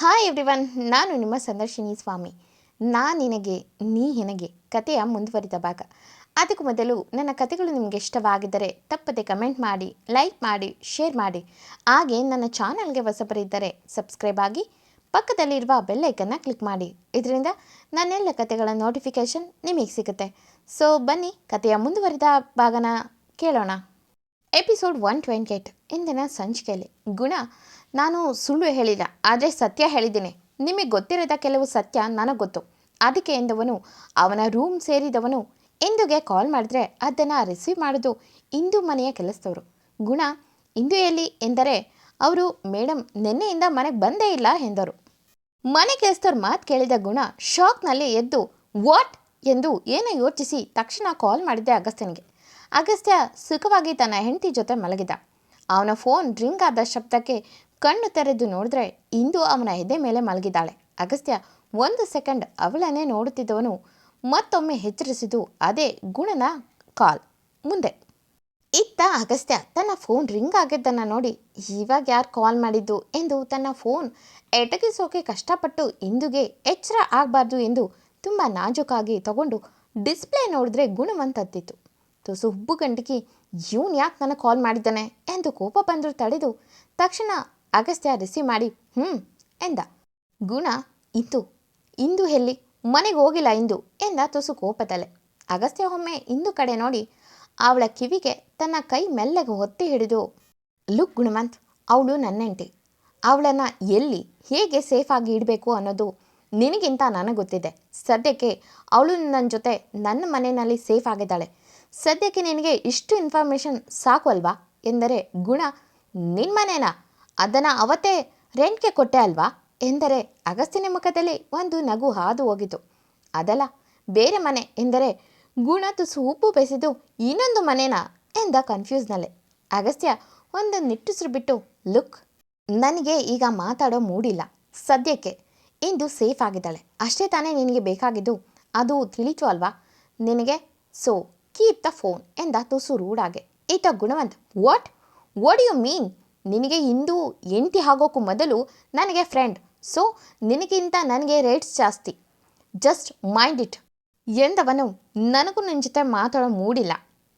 Hi everyone ನಾನು ನಿಮ್ಮ ಸಂದರ್ಶಿನಿ ಸ್ವಾಮಿ. ನಾ ನಿನಗೆ, ನೀ ಹೆನಗೆ ಕಥೆಯ ಮುಂದುವರಿದ ಭಾಗ. ಅದಕ್ಕೂ ಮೊದಲು ನನ್ನ ಕಥೆಗಳು ನಿಮಗೆ ಇಷ್ಟವಾಗಿದ್ದರೆ ತಪ್ಪದೆ ಕಮೆಂಟ್ ಮಾಡಿ, ಲೈಕ್ ಮಾಡಿ, ಶೇರ್ ಮಾಡಿ. ಹಾಗೆ ನನ್ನ ಚಾನಲ್ಗೆ ಹೊಸಬರಿದ್ದರೆ ಸಬ್ಸ್ಕ್ರೈಬ್ ಆಗಿ, ಪಕ್ಕದಲ್ಲಿರುವ ಬೆಲ್ಲೈಕನ್ನು ಕ್ಲಿಕ್ ಮಾಡಿ. ಇದರಿಂದ ನನ್ನೆಲ್ಲ ಕಥೆಗಳ ನೋಟಿಫಿಕೇಷನ್ ನಿಮಗೆ ಸಿಗುತ್ತೆ. ಸೊ ಬನ್ನಿ ಕಥೆಯ ಮುಂದುವರಿದ ಭಾಗನ ಕೇಳೋಣ. ಎಪಿಸೋಡ್ ಒನ್ ಟ್ವೆಂಟಿ ಏಯ್ಟ್ ಇಂದಿನ ಸಂಚಿಕೆಯಲ್ಲಿ ಗುಣ. ನಾನು ಸುಳ್ಳು ಹೇಳಿಲ್ಲ ಆದರೆ ಸತ್ಯ ಹೇಳಿದ್ದೀನಿ. ನಿಮಗೆ ಗೊತ್ತಿರದ ಕೆಲವು ಸತ್ಯ ನನಗೆ ಗೊತ್ತು. ಅದಕ್ಕೆ ಎಂದವನು, ಅವನ ರೂಮ್ ಸೇರಿದವನು, ಇಂದುಗೆ ಕಾಲ್ ಮಾಡಿದ್ರೆ ಅದನ್ನು ರಿಸೀವ್ ಮಾಡೋದು ಇಂದು ಮನೆಯ ಕೆಲಸದವರು. ಗುಣ, ಇಂದು ಎಲ್ಲಿ? ಎಂದರೆ, ಅವರು ಮೇಡಮ್ ನಿನ್ನೆಯಿಂದ ಮನೆಗೆ ಬಂದೇ ಇಲ್ಲ ಎಂದರು. ಮನೆ ಕೆಲಸದವ್ರ ಮಾತು ಕೇಳಿದ ಗುಣ ಶಾಕ್ನಲ್ಲಿ ಎದ್ದು, ವಾಟ್? ಎಂದು ಏನೋ ಯೋಚಿಸಿ ತಕ್ಷಣ ಕಾಲ್ ಮಾಡಿದ್ದೆ ಅಗಸ್ತ್ಯನಿಗೆ. ಅಗಸ್ತ್ಯ ಸುಖವಾಗಿ ತನ್ನ ಹೆಂಡತಿ ಜೊತೆ ಮಲಗಿದ. ಅವನ ಫೋನ್ ರಿಂಗ್ ಆದ ಶಬ್ದಕ್ಕೆ ಕಣ್ಣು ತೆರೆದು ನೋಡಿದ್ರೆ ಇಂದು ಅವನ ಎದೆ ಮೇಲೆ ಮಲಗಿದ್ದಾಳೆ. ಅಗಸ್ತ್ಯ, ಒಂದು ಸೆಕೆಂಡ್ ಅವಳನ್ನೇ ನೋಡುತ್ತಿದ್ದವನು ಮತ್ತೊಮ್ಮೆ ಎಚ್ಚರಿಸಿದ್ದು ಅದೇ ಗುಣನ ಕಾಲ್ ಮುಂದೆ. ಇತ್ತ ಅಗಸ್ತ್ಯ, ತನ್ನ ಫೋನ್ ರಿಂಗ್ ಆಗಿದ್ದನ್ನು ನೋಡಿ, ಇವಾಗ ಯಾರು ಕಾಲ್ ಮಾಡಿದ್ದು? ಎಂದು ತನ್ನ ಫೋನ್ ಎಟಗಿಸೋಕೆ ಕಷ್ಟಪಟ್ಟು ಇಂದುಗೆ ಎಚ್ಚರ ಆಗಬಾರ್ದು ಎಂದು ತುಂಬ ನಾಜುಕಾಗಿ ತಗೊಂಡು ಡಿಸ್ಪ್ಲೇ ನೋಡಿದ್ರೆ ಗುಣವಂತದ್ದಿತ್ತು ತುಸು ಹುಬ್ಬು ಗಂಟಿಗೆ ಇವನು ಯಾಕೆ ನನಗೆ ಕಾಲ್ ಮಾಡಿದ್ದಾನೆ? ಎಂದು ಕೋಪ ಬಂದರೂ ತಡೆದು ತಕ್ಷಣ ಅಗಸ್ತ್ಯ ರಿಸೀವ್ ಮಾಡಿ ಹ್ಞೂ ಎಂದ. ಗುಣ ಇಂದು ಇಂದು ಎಲ್ಲಿ? ಮನೆಗೆ ಹೋಗಿಲ್ಲ ಇಂದು, ಎಂದ ತುಸು ಕೋಪತಲೆ ಅಗಸ್ತ್ಯ ಒಮ್ಮೆ ಇಂದು ಕಡೆ ನೋಡಿ, ಅವಳ ಕಿವಿಗೆ ತನ್ನ ಕೈ ಮೆಲ್ಲಗೆ ಒತ್ತಿ ಹಿಡಿದು, ಲುಕ್ ಗುಣಮಂತ್ ಅವಳು ನನ್ನೆಂಟಿ ಅವಳನ್ನು ಎಲ್ಲಿ, ಹೇಗೆ ಸೇಫಾಗಿ ಇಡಬೇಕು ಅನ್ನೋದು ನಿನಗಿಂತ ನನಗೆ ಗೊತ್ತಿದೆ ಸದ್ಯಕ್ಕೆ ಅವಳು ನನ್ನ ಜೊತೆ ನನ್ನ ಮನೆಯಲ್ಲಿ ಸೇಫ್ ಆಗಿದ್ದಾಳೆ. ಸದ್ಯಕ್ಕೆ ನಿನಗೆ ಇಷ್ಟು ಇನ್ಫಾರ್ಮೇಷನ್ ಸಾಕು ಅಲ್ವಾ? ಎಂದರೆ, ಗುಣ ನಿನ್ನ ಮನೇನಾ? ಅದನ್ನು ಅವತ್ತೇ ರೆಂಟ್ಗೆ ಕೊಟ್ಟೆ ಅಲ್ವಾ? ಎಂದರೆ ಅಗಸ್ತ್ಯನ ಮುಖದಲ್ಲಿ ಒಂದು ನಗು ಹಾದು ಹೋಗಿತು ಅದಲ್ಲ, ಬೇರೆ ಮನೆ ಎಂದರೆ ಗುಣ ತುಸು ಉಪ್ಪು ಬೆಸೆದು ಇನ್ನೊಂದು ಮನೆನಾ ಎಂದ ಕನ್ಫ್ಯೂಸ್ನಲ್ಲೇ ಅಗಸ್ತ್ಯ ಒಂದು ನಿಟ್ಟುಸಿರು ಬಿಟ್ಟು ಲುಕ್, ನನಗೆ ಈಗ ಮಾತಾಡೋ ಮೂಡಿಲ್ಲ. ಸದ್ಯಕ್ಕೆ. ಇಂದು ಸೇಫ್ ಆಗಿದ್ದಾಳೆ. ಅಷ್ಟೇ ತಾನೇ ನಿನಗೆ ಬೇಕಾಗಿದ್ದು. ಅದು ತಿಳಿತು ಅಲ್ವಾ? ನಿನಗೆ? ಸೊ ಕೀಪ್ ದ ಫೋನ್ ಎಂದ ತುಸು ರೂಡಾಗೆ. ಈತ ಗುಣವಂತ್. ವಾಟ್ ವಾಟ್ ಯು ಮೀನ್ ನಿನಗೆ ಇಂದು ಎಂಟಿ ಆಗೋಕ್ಕೂ ಮೊದಲು ನನಗೆ ಫ್ರೆಂಡ್ ಸೊ ನಿನಗಿಂತ ನನಗೆ ರೇಟ್ಸ್ ಜಾಸ್ತಿ. ಜಸ್ಟ್ ಮೈಂಡ್ ಇಟ್ ಎಂದವನು, ನನಗೂ ನಿನ್ನ ಜೊತೆ ಮಾತಾಡೋ ಮೂಡಿಲ್ಲ.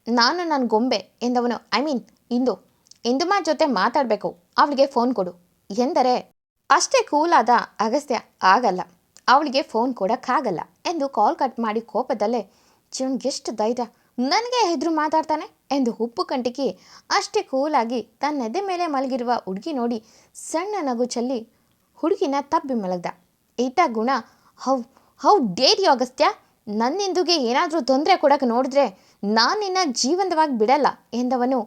ನಾನು ನನ್ನ ಗೊಂಬೆ ಎಂದವನು ಐ ಮೀನ್ ಇಂದು. ಇಂದುಮ ಜೊತೆ ಮಾತಾಡಬೇಕು. ಅವಳಿಗೆ ಫೋನ್ ಕೊಡು. ಎಂದರೆ, ಅಷ್ಟೇ ಕೂಲಾದ ಅಗಸ್ತ್ಯ ಆಗಲ್ಲ. ಅವಳಿಗೆ ಫೋನ್ ಕೊಡೋಕ್ಕಾಗಲ್ಲ ಎಂದು ಕಾಲ್ ಕಟ್ ಮಾಡಿ ಕೋಪದಲ್ಲೇ ಜೀವನ್ಗೆಷ್ಟು ಧೈರ್ಯ. ನನಗೆ ಹೆದ್ರು ಮಾತಾಡ್ತಾನೆ ಎಂದು ಉಪ್ಪು ಕಂಟಿಕಿ ಅಷ್ಟೇ ಕೂಲಾಗಿ ತನ್ನ ಎದೆ ಮೇಲೆ ಮಲಗಿರುವ ಹುಡುಗಿ ನೋಡಿ ಸಣ್ಣ ನಗು ಚಲ್ಲಿ ಹುಡುಗಿನ ತಬ್ಬಿ ಮಲಗ್ದ. ಈತ ಗುಣ, ಹೌ ಹೌ ಡೇರಿ ಅಗಸ್ತ್ಯ! ನನ್ನಿಂದುಗೆ ಏನಾದರೂ ತೊಂದರೆ ಕೊಡೋಕೆ ನೋಡಿದ್ರೆ ನಾನು ನಿನ್ನ ಜೀವಂತವಾಗಿ ಬಿಡಲ್ಲ ಎಂದವನು.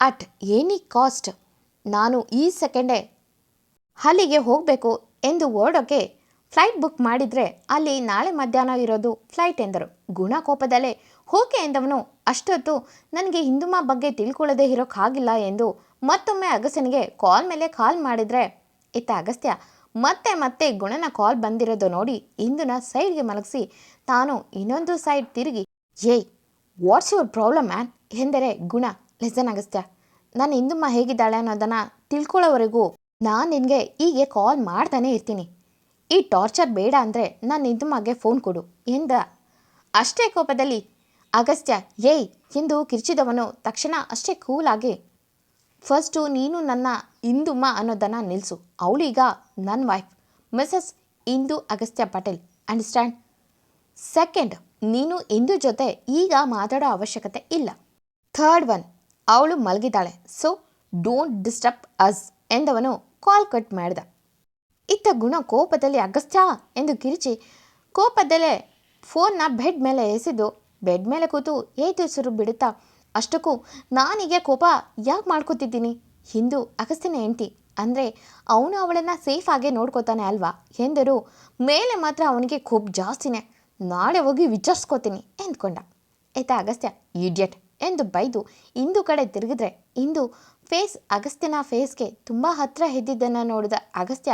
ಅಟ್ ಎನಿ ಕಾಸ್ಟ್, ನಾನು ಈ ಸೆಕೆಂಡೇ ಅಲ್ಲಿಗೆ ಹೋಗಬೇಕು ಎಂದು ಓಡೋಕೆ ಫ್ಲೈಟ್ ಬುಕ್ ಮಾಡಿದರೆ ಅಲ್ಲಿ ನಾಳೆ ಮಧ್ಯಾಹ್ನ ಇರೋದು ಫ್ಲೈಟ್ ಎಂದರು. ಗುಣ ಕೋಪದಲ್ಲೇ ಹೋಕೆ ಎಂದವನು, ಅಷ್ಟೊತ್ತು ನನಗೆ ಹಿಂದುಮ ಬಗ್ಗೆ ತಿಳ್ಕೊಳ್ಳದೆ ಇರೋಕ್ಕಾಗಿಲ್ಲ ಎಂದು ಮತ್ತೊಮ್ಮೆ ಅಗಸ್ಯನಿಗೆ ಕಾಲ್ ಮೇಲೆ ಕಾಲ್ ಮಾಡಿದರೆ, ಇತ್ತ ಅಗಸ್ತ್ಯ, ಮತ್ತೆ ಮತ್ತೆ ಗುಣನ ಕಾಲ್ ಬಂದಿರೋದು ನೋಡಿ ಇಂದುನ ಸೈಡ್ಗೆ ಮಲಗಿಸಿ, ತಾನು ಇನ್ನೊಂದು ಸೈಡ್ ತಿರುಗಿ, ಏಯ್ ವಾಟ್ಸ್ ಯುವರ್ ಪ್ರಾಬ್ಲಮ್ ಮ್ಯಾನ್ ಎಂದರೆ ಗುಣ ಲೆಸನ್ ಅಗಸ್ತ್ಯ, ನಾನು ಹಿಂದುಮ್ಮ ಹೇಗಿದ್ದಾಳೆ ಅನ್ನೋದನ್ನು ತಿಳ್ಕೊಳ್ಳೋವರೆಗೂ ನಾನು ನಿನಗೆ ಹೀಗೆ ಕಾಲ್ ಮಾಡ್ತಾನೆ ಇರ್ತೀನಿ. ಈ ಟಾರ್ಚರ್ ಬೇಡ ಅಂದರೆ ನಾನು ಹಿಂದುಮ್ಮಗೆ ಫೋನ್ ಕೊಡು ಎಂದ. ಅಷ್ಟೇ ಕೋಪದಲ್ಲಿ ಅಗಸ್ತ್ಯ ಏಯ್, ಎಂದು ಕಿರ್ಚಿದವನು ತಕ್ಷಣ ಅಷ್ಟೇ ಕೂಲಾಗಿ, ಫಸ್ಟು ನೀನು ನನ್ನ ಇಂದುಮ್ಮ ಅನ್ನೋದನ್ನು ನಿಲ್ಲಿಸು ಅವಳೀಗ ನನ್ನ wife Mrs Indu Agastya Patel. Understand second ನೀನು ಇಂದು ಜೊತೆ ಈಗ ಮಾತಾಡೋ ಅವಶ್ಯಕತೆ ಇಲ್ಲ. ಥರ್ಡ್ ಒನ್ ಅವಳು ಮಲಗಿದ್ದಾಳೆ. ಸೊ ಡೋಂಟ್ ಡಿಸ್ಟರ್ಬ್ ಅಸ್ ಎಂದವನು ಕಾಲ್ ಕಟ್ ಮಾಡಿದ. ಇತ್ತ ಗುಣ ಕೋಪದಲ್ಲಿ ಅಗಸ್ತ್ಯ ಎಂದು ಕಿರಿಚಿ, ಕೋಪದಲ್ಲೇ ಫೋನ್ನ ಬೆಡ್ ಮೇಲೆ ಎಸೆದು ಬೆಡ್ ಮೇಲೆ ಕೂತು ಏತುಸಿರು ಬಿಡುತ್ತಾ? ಅಷ್ಟಕ್ಕೂ ನಾನಿಗೆ ಕೋಪ ಯಾಕೆ ಮಾಡ್ಕೋತಿದ್ದೀನಿ? ಹಿಂದೂ ಅಗಸ್ತ್ಯನ ಹೆಂಡತಿ. ಅಂದರೆ ಅವನು ಅವಳನ್ನು ಸೇಫ್ ಆಗೇ ನೋಡ್ಕೋತಾನೆ ಅಲ್ವಾ? ಎಂದರು, ಮೇಲೆ ಮಾತ್ರ ಅವನಿಗೆ ಕೋಪ ಜಾಸ್ತಿನೇ. ನಾಳೆ ಹೋಗಿ ವಿಚಾರಿಸ್ಕೋತೀನಿ, ಎಂದ್ಕೊಂಡ. ಆಯ್ತಾ ಅಗಸ್ತ್ಯ, ಇಡಿಯಟ್, ಎಂದು ಬೈದು ಇಂದು ಕಡೆ ತಿರುಗಿದ್ರೆ ಇಂದು ಫೇಸ್ ಅಗಸ್ತ್ಯನ ಫೇಸ್ಗೆ ತುಂಬ ಹತ್ತಿರ ಎದ್ದಿದ್ದನ್ನು ನೋಡಿದ ಅಗಸ್ತ್ಯ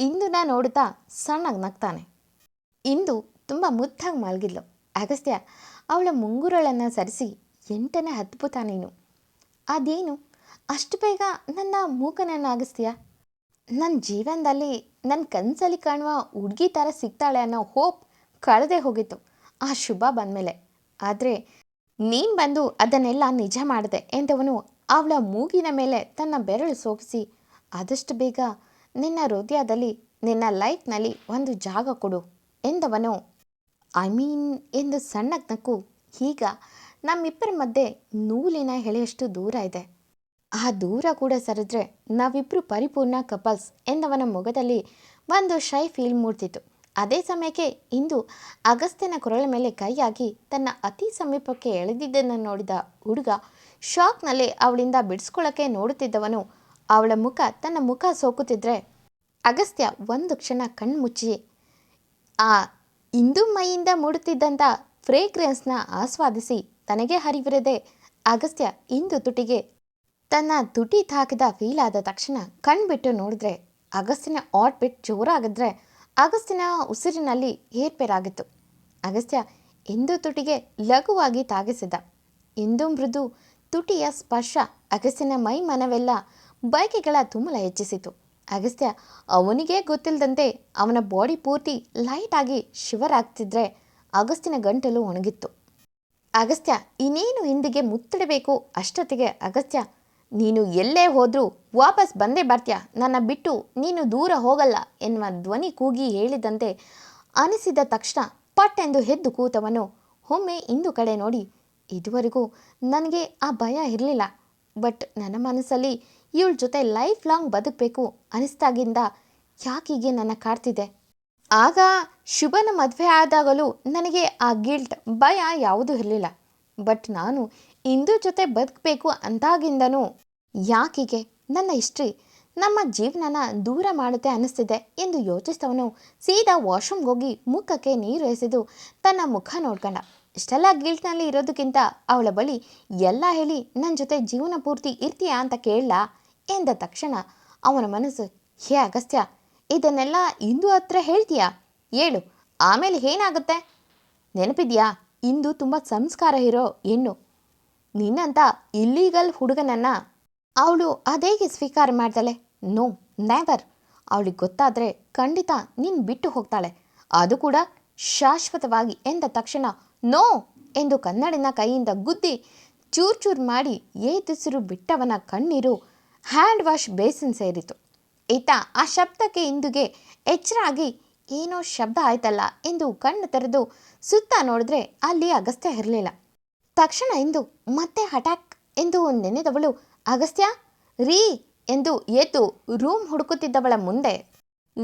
ಇಂದುನ ನೋಡುತ್ತಾ ಸಣ್ಣಗೆ ನಗ್ತಾನೆ. ಇಂದು ತುಂಬ ಮುದ್ದಾಗಿ ಮಲಗಿದ್ಲು. ಅಗಸ್ತ್ಯ ಅವಳ ಮುಂಗುರಳನ್ನು ಸರಿಸಿ ಎಂಟನೇ ಅದ್ಭುತ ನೀನು. ಅದೇನು? ಅಷ್ಟು ಬೇಗ ನನ್ನ ಮೂಕನನ್ನು ಅಗಸ್ತ್ಯ ನನ್ನ ಜೀವನದಲ್ಲಿ ನನ್ನ ಕನಸಲ್ಲಿ ಕಾಣುವ ಹುಡುಗಿ ಥರ ಸಿಗ್ತಾಳೆ ಅನ್ನೋ ಹೋಪ್ ಕಳೆದೇ ಹೋಗಿತ್ತು ಆ ಶುಭ ಬಂದಮೇಲೆ. ಆದರೆ ನೀನು ಬಂದು ಅದನ್ನೆಲ್ಲ ನಿಜ ಮಾಡಿದೆ ಎಂದವನು ಅವಳ ಮೂಗಿನ ಮೇಲೆ ತನ್ನ ಬೆರಳು ಸೋಗಿಸಿ ಆದಷ್ಟು ಬೇಗ ನಿನ್ನ ಹೃದಯದಲ್ಲಿ, ನಿನ್ನ ಲೈಫ್ನಲ್ಲಿ ಒಂದು ಜಾಗ ಕೊಡು ಎಂದವನು ಐ ಮೀನ್ ಎಂದು ಸಣ್ಣಗೆ ನಕ್ಕು, ಈಗ ನಮ್ಮಿಬ್ಬರ ಮಧ್ಯೆ ನೂಲಿನ ಎಳೆಯಷ್ಟು ದೂರ ಇದೆ. ಆ ದೂರ ಕೂಡ ಸರಿದ್ರೆ ನಾವಿಬ್ಬರು ಪರಿಪೂರ್ಣ ಕಪಲ್ಸ್ ಎಂದವನ ಮೊಗದಲ್ಲಿ ಒಂದು ಶೈ ಫೀಲ್ ಮೂಡ್ತಿತ್ತು. ಅದೇ ಸಮಯಕ್ಕೆ ಇಂದು ಅಗಸ್ತ್ಯನ ಕೊರಳ ಮೇಲೆ ಕೈಯಾಗಿ ತನ್ನ ಅತಿ ಸಮೀಪಕ್ಕೆ ಎಳೆದಿದ್ದನ್ನು ನೋಡಿದ ಹುಡುಗ ಶಾಕ್ನಲ್ಲಿ ಅವಳಿಂದ ಬಿಡಿಸ್ಕೊಳ್ಳೋಕ್ಕೆ ನೋಡುತ್ತಿದ್ದವನು. ಅವಳ ಮುಖ ತನ್ನ ಮುಖ ಸೋಕುತ್ತಿದ್ರೆ ಅಗಸ್ತ್ಯ ಒಂದು ಕ್ಷಣ ಕಣ್ಮುಚ್ಚಿ, ಆ ಇಂದು ಮೈಯಿಂದ ಮೂಡುತ್ತಿದ್ದಂಥ ಫ್ರೇಗ್ರೆನ್ಸ್ನ ಆಸ್ವಾದಿಸಿ ತನಗೆ ಹರಿವಿರದೆ ಅಗಸ್ತ್ಯ ಇಂದು ತುಟಿಗೆ. ತನ್ನ ತುಟಿ ತಾಕಿದ ಫೀಲ್ ಆದ ತಕ್ಷಣ ಕಣ್ಬಿಟ್ಟು ನೋಡಿದ್ರೆ ಅಗಸ್ತಿನ ಆಟ್ ಬಿಟ್ ಜೋರಾಗಿದ್ರೆ ಅಗಸ್ತಿನ ಉಸಿರಿನಲ್ಲಿ ಏರ್ಪೇರಾಗಿತ್ತು. ಅಗಸ್ತ್ಯ ಇಂದು ತುಟಿಗೆ ಲಘುವಾಗಿ ತಾಗಿಸಿದ ಇಂದು ಮೃದು ತುಟಿಯ ಸ್ಪರ್ಶ ಅಗಸ್ತಿನ ಮೈ ಮನವೆಲ್ಲ ಬಯಕೆಗಳ ತುಮಲ ಹೆಚ್ಚಿಸಿತು. ಅಗಸ್ತ್ಯ, ಅವನಿಗೇ ಗೊತ್ತಿಲ್ಲದಂತೆ ಅವನ ಬಾಡಿ ಪೂರ್ತಿ ಲೈಟ್ ಆಗಿ ಶಿವರ್ ಆಗ್ತಿದ್ರೆ ಅಗಸ್ತಿನ ಗಂಟಲು ಒಣಗಿತ್ತು. ಅಗಸ್ತ್ಯ, ಇನ್ನೇನು ಹಿಂದಿಗೆ ಮುತ್ತಿಡಬೇಕು ಅಷ್ಟೊತ್ತಿಗೆ ಅಗಸ್ತ್ಯ, ನೀನು ಎಲ್ಲೇ ಹೋದರೂ ವಾಪಸ್ ಬಂದೇ ಬರ್ತ್ಯಾ? ನನ್ನ ಬಿಟ್ಟು ನೀನು ದೂರ ಹೋಗಲ್ಲ ಎನ್ನುವ ಧ್ವನಿ ಕೂಗಿ ಹೇಳಿದಂತೆ ಅನಿಸಿದ ತಕ್ಷಣ ಪಟ್ ಎಂದು ಎದ್ದು ಕೂತವನು. ಒಮ್ಮೆ ಇಂದು ಕಡೆ ನೋಡಿ, ಇದುವರೆಗೂ ನನಗೆ ಆ ಭಯ ಇರಲಿಲ್ಲ. ಬಟ್ ನನ್ನ ಮನಸ್ಸಲ್ಲಿ ಇವಳ ಜೊತೆ ಲೈಫ್ ಲಾಂಗ್ ಬದುಕಬೇಕು ಅನಿಸ್ದಾಗಿಂದ ಯಾಕೀಗೆ ನನ್ನ ಕಾಡ್ತಿದೆ? ಆಗ ಶುಭನ ಮದುವೆ ಆದಾಗಲೂ ನನಗೆ ಆ ಗಿಲ್ಟ್ ಭಯ ಯಾವುದೂ ಇರಲಿಲ್ಲ. ಬಟ್ ನಾನು ಇಂದು ಜೊತೆ ಬದುಕಬೇಕು ಅಂದಾಗಿಂದನೂ ಯಾಕೀಗೆ ನನ್ನ ಹಿಸ್ಟ್ರಿ ನಮ್ಮ ಜೀವನನ ದೂರ ಮಾಡುತ್ತೆ ಅನ್ನಿಸ್ತಿದೆ ಎಂದು ಯೋಚಿಸಿದವನು ಸೀದಾ ವಾಶ್ರೂಮ್ಗೆ ಹೋಗಿ ಮುಖಕ್ಕೆ ನೀರು ಎಸೆದು ತನ್ನ ಮುಖ ನೋಡ್ಕೊಂಡ. ಇಷ್ಟೆಲ್ಲ ಗಿಲ್ಟ್ನಲ್ಲಿ ಇರೋದಕ್ಕಿಂತ ಅವಳ ಬಳಿ ಎಲ್ಲ ಹೇಳಿ ನನ್ನ ಜೊತೆ ಜೀವನ ಪೂರ್ತಿ ಇರ್ತೀಯಾ? ಅಂತ ಕೇಳಲಾ. ಎಂದ ತಕ್ಷಣ ಅವನ ಮನಸ್ಸು, ಹೇ ಅಗಸ್ತ್ಯ, ಇದನ್ನೆಲ್ಲ ಇಂದು ಹತ್ರ ಹೇಳ್ತೀಯಾ? ಹೇಳು, ಆಮೇಲೆ ಏನಾಗುತ್ತೆ? ನೆನಪಿದ್ಯಾ? ಇಂದು ತುಂಬ ಸಂಸ್ಕಾರ ಇರೋ ಹೆಣ್ಣು. ನಿನ್ನಂತ ಇಲ್ಲೀಗಲ್ ಹುಡುಗನನ್ನ ಅವಳು ಅದೇಗೆ ಸ್ವೀಕಾರ ಮಾಡ್ತಾಳೆ? ನೋ ನೆವರ್ ಅವಳಿಗೆ ಗೊತ್ತಾದರೆ ಖಂಡಿತ ನೀನು ಬಿಟ್ಟು ಹೋಗ್ತಾಳೆ. ಅದು ಕೂಡ ಶಾಶ್ವತವಾಗಿ ಎಂದ ತಕ್ಷಣ ನೋ ಎಂದು ಕನ್ನಡಿನ ಕೈಯಿಂದ ಗುದ್ದಿ ಚೂರ್ ಚೂರ್ ಮಾಡಿ ಏತಿಸಿರು ಬಿಟ್ಟವನ ಕಣ್ಣೀರು ಹ್ಯಾಂಡ್ ವಾಶ್ ಬೇಸಿನ್ ಸೇರಿತು. ಈತ ಆ ಶಬ್ದಕ್ಕೆ ಇಂದುಗೆ ಎಚ್ಚರಾಗಿ, ಏನೋ ಶಬ್ದ ಆಯ್ತಲ್ಲ ಎಂದು ಕಣ್ಣು ತೆರೆದು ಸುತ್ತ ನೋಡಿದ್ರೆ ಅಲ್ಲಿ ಅಗಸ್ತ್ಯ ಇರಲಿಲ್ಲ. ತಕ್ಷಣ ಇಂದು, ಮತ್ತೆ ಹಠಾಕ್ ಎಂದು ನೆನೆದವಳು, ಅಗಸ್ತ್ಯ, ರೀ ಎಂದು ಎದ್ದು ರೂಮ್ ಹುಡುಕುತ್ತಿದ್ದವಳ ಮುಂದೆ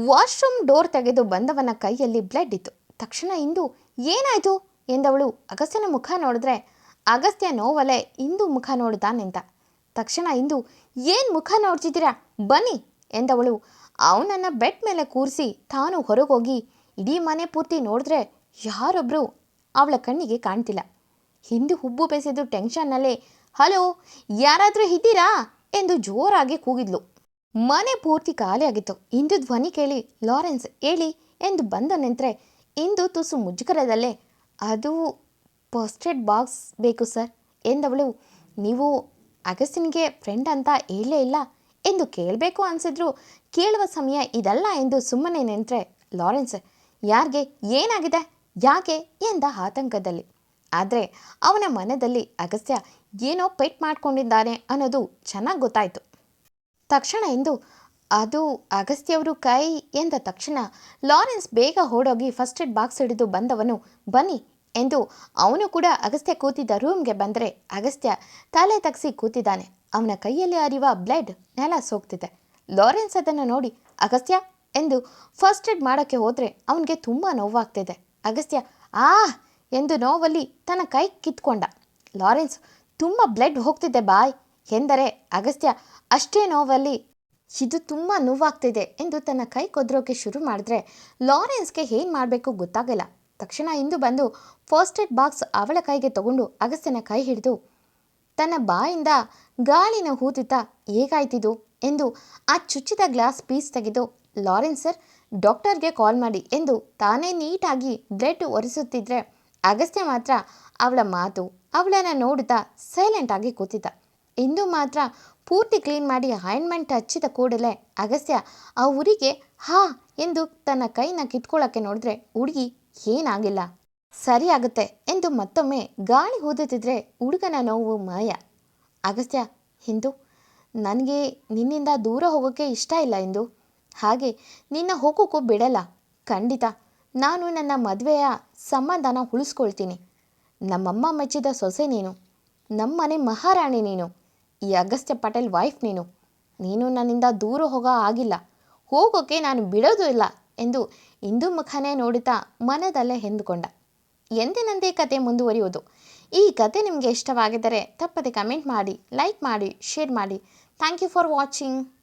ವಾಶ್ರೂಮ್ ಡೋರ್ ತೆಗೆದು ಬಂದವನ ಕೈಯಲ್ಲಿ ಬ್ಲಡ್ ಇತ್ತು. ತಕ್ಷಣ ಇಂದು, ಏನಾಯ್ತು? ಎಂದವಳು ಅಗಸ್ತ್ಯನ ಮುಖ ನೋಡಿದ್ರೆ, ಅಗಸ್ತ್ಯ ನೋವಲೆ ಇಂದು ಮುಖ ನೋಡ್ದ ನಿಂತ ತಕ್ಷಣ ಇಂದು ಏನು ಮುಖ ನೋಡ್ತಿದ್ದೀರಾ? ಬನ್ನಿ ಎಂದವಳು. ಅವನನ್ನು ಬೆಡ್ ಮೇಲೆ ಕೂರಿಸಿ ತಾನು ಹೊರಗೋಗಿ ಇಡೀ ಮನೆ ಪೂರ್ತಿ ನೋಡಿದ್ರೆ ಯಾರೊಬ್ಬರು ಅವಳ ಕಣ್ಣಿಗೆ ಕಾಣ್ತಿಲ್ಲ. ಹಿಂದೆ ಹುಬ್ಬು ಬೆಸೆದು ಟೆನ್ಷನ್ನಲ್ಲೇ, ಹಲೋ, ಯಾರಾದರೂ ಇದ್ದೀರಾ? ಎಂದು ಜೋರಾಗಿ ಕೂಗಿದ್ಲು. ಮನೆ ಪೂರ್ತಿ ಖಾಲಿಯಾಗಿತ್ತು ಇಂದು ಧ್ವನಿ ಕೇಳಿ ಲಾರೆನ್ಸ್ ಹೇಳಿ ಎಂದು ಬಂದ ನಿಂತರೆ ಇಂದು ತುಸು ಮುಜುಗರದಲ್ಲೇ, ಅದು ಪೋಸ್ಟೆಡ್ ಬಾಕ್ಸ್ ಬೇಕು ಸರ್, ಎಂದವಳು. ನೀವು ಅಗಸ್ಟಿನ್ಗೆ ಫ್ರೆಂಡ್ ಅಂತ ಹೇಳಲೇ ಇಲ್ಲ ಎಂದು ಕೇಳಬೇಕು ಅನಿಸಿದ್ರು. ಕೇಳುವ ಸಮಯ ಇದಲ್ಲ ಎಂದು ಸುಮ್ಮನೆ ನಿಂತರೆ ಲಾರೆನ್ಸ್, ಯಾರಿಗೆ? ಏನಾಗಿದೆ? ಯಾಕೆ? ಎಂದ ಆತಂಕದಲ್ಲಿ. ಆದರೆ ಅವನ ಮನದಲ್ಲಿ ಅಗಸ್ತ್ಯ ಏನೋ ಪೆಟ್ ಮಾಡ್ಕೊಂಡಿದ್ದಾನೆ ಅನ್ನೋದು ಚೆನ್ನಾಗಿ ಗೊತ್ತಾಯಿತು. ತಕ್ಷಣ ಎಂದು, ಅದು ಅಗಸ್ತ್ಯವರು ಕೈ ಎಂದ ತಕ್ಷಣ ಲಾರೆನ್ಸ್ ಬೇಗ ಓಡೋಗಿ ಫಸ್ಟ್ ಏಡ್ ಬಾಕ್ಸ್ ಹಿಡಿದು ಬಂದವನು, ಬನ್ನಿ ಎಂದು ಅವನು ಕೂಡ ಅಗಸ್ತ್ಯ ಕೂತಿದ್ದ ರೂಮ್ಗೆ ಬಂದರೆ ಅಗಸ್ತ್ಯ ತಲೆ ತಗ್ಸಿ ಕೂತಿದ್ದಾನೆ. ಅವನ ಕೈಯಲ್ಲಿ ಹರಿಯುವ ಬ್ಲಡ್ ನೆಲ ಸೋಗ್ತಿದೆ ಲಾರೆನ್ಸ್ ಅದನ್ನು ನೋಡಿ, ಅಗಸ್ತ್ಯ! ಎಂದು ಫಸ್ಟ್ ಏಡ್ ಮಾಡೋಕ್ಕೆ ಹೋದರೆ ಅವನಿಗೆ ತುಂಬ ನೋವಾಗ್ತಿದೆ. ಅಗಸ್ತ್ಯ, ಆ! ಎಂದು ನೋವಲ್ಲಿ ತನ್ನ ಕೈ ಕಿತ್ಕೊಂಡ. ಲಾರೆನ್ಸ್ ತುಂಬ ಬ್ಲಡ್ ಹೋಗ್ತಿದೆ ಬಾಯ್! ಎಂದರೆ ಅಗಸ್ತ್ಯ, ಅಷ್ಟೇ ನೋವಲ್ಲಿ ಇದು ತುಂಬ ನೋವಾಗ್ತಿದೆ ಎಂದು ತನ್ನ ಕೈ ಕೊದ್ರೋಕೆ ಶುರು ಮಾಡಿದ್ರೆ ಲಾರೆನ್ಸ್ಗೆ ಏನು ಮಾಡಬೇಕು ಗೊತ್ತಾಗಿಲ್ಲ. ತಕ್ಷಣ ಇಂದು ಬಂದು ಫಸ್ಟ್ ಏಡ್ ಬಾಕ್ಸ್ ಅವಳ ಕೈಗೆ ತಗೊಂಡು ಅಗಸ್ತ್ಯನ ಕೈ ಹಿಡಿದು, ತನ್ನ ಬಾಯಿಂದ ಗಾಳಿನ ಹೂತಿತ್ತ ಹೇಗಾಯ್ತಿದು? ಎಂದು ಆ ಚುಚ್ಚಿದ ಗ್ಲಾಸ್ ಪೀಸ್ ತೆಗೆದು, ಲಾರೆನ್ಸ್ ಸರ್, ಡಾಕ್ಟರ್ಗೆ ಕಾಲ್ ಮಾಡಿ ಎಂದು ತಾನೇ ನೀಟಾಗಿ ಬ್ಲಡ್ ಒರೆಸುತ್ತಿದ್ರೆ ಅಗಸ್ತ್ಯ ಮಾತ್ರ ಅವಳ ಮಾತು, ಅವಳನ್ನು ನೋಡುತ್ತಾ ಸೈಲೆಂಟ್ ಆಗಿ ಕೂತಿದ್ದ. ಇಂದು ಮಾತ್ರ ಪೂರ್ತಿ ಕ್ಲೀನ್ ಮಾಡಿ ಆಯಿಂಟ್ಮೆಂಟ್ ಹಚ್ಚಿದ ಕೂಡಲೇ ಅಗಸ್ತ್ಯ ಆ ಊರಿಗೆ ಹಾ ಎಂದು ತನ್ನ ಕೈನ ಕಿತ್ಕೊಳ್ಳೋಕ್ಕೆ ನೋಡಿದ್ರೆ ಹುಡುಗಿ ಏನಾಗಿಲ್ಲ. ಸರಿ ಆಗುತ್ತೆ ಎಂದು ಮತ್ತೊಮ್ಮೆ ಗಾಳಿ ಊದುತ್ತಿದ್ರೆ ಹುಡುಗನ ನೋವು ಮಾಯ. ಅಗಸ್ತ್ಯ, ಹಿಂದು, ನನಗೆ ನಿನ್ನಿಂದ ದೂರ ಹೋಗೋಕ್ಕೆ ಇಷ್ಟ ಇಲ್ಲ ಎಂದು ಹಾಗೆ ನಿನ್ನ ಹೋಗೋಕ್ಕೂ ಬಿಡಲ್ಲ. ಖಂಡಿತ ನಾನು ನನ್ನ ಮದುವೆಯ ಸಂಬಂಧನ ಉಳಿಸ್ಕೊಳ್ತೀನಿ. ನಮ್ಮಮ್ಮ ಮೆಚ್ಚಿದ ಸೊಸೆ ನೀನು. ನಮ್ಮನೆ ಮಹಾರಾಣಿ ನೀನು. ಈ ಅಗಸ್ತ್ಯ ಪಟೇಲ್ ವೈಫ್ ನೀನು. ನೀನು ನನ್ನಿಂದ ದೂರ ಹೋಗೋ ಆಗಿಲ್ಲ. ಹೋಗೋಕ್ಕೆ ನಾನು ಬಿಡೋದು ಇಲ್ಲ. ಎಂದು ಇಂದು ಮುಖನೇ ನೋಡುತ್ತಾ ಮನದಲ್ಲೇ ಹೆಂದುಕೊಂಡ ಎಂದಿನಂದೇ ಕತೆ ಮುಂದುವರಿಯುವುದು? ಈ ಕತೆ ನಿಮಗೆ ಇಷ್ಟವಾಗಿದ್ದರೆ ತಪ್ಪದೆ ಕಮೆಂಟ್ ಮಾಡಿ, ಲೈಕ್ ಮಾಡಿ, ಶೇರ್ ಮಾಡಿ. Thank you for watching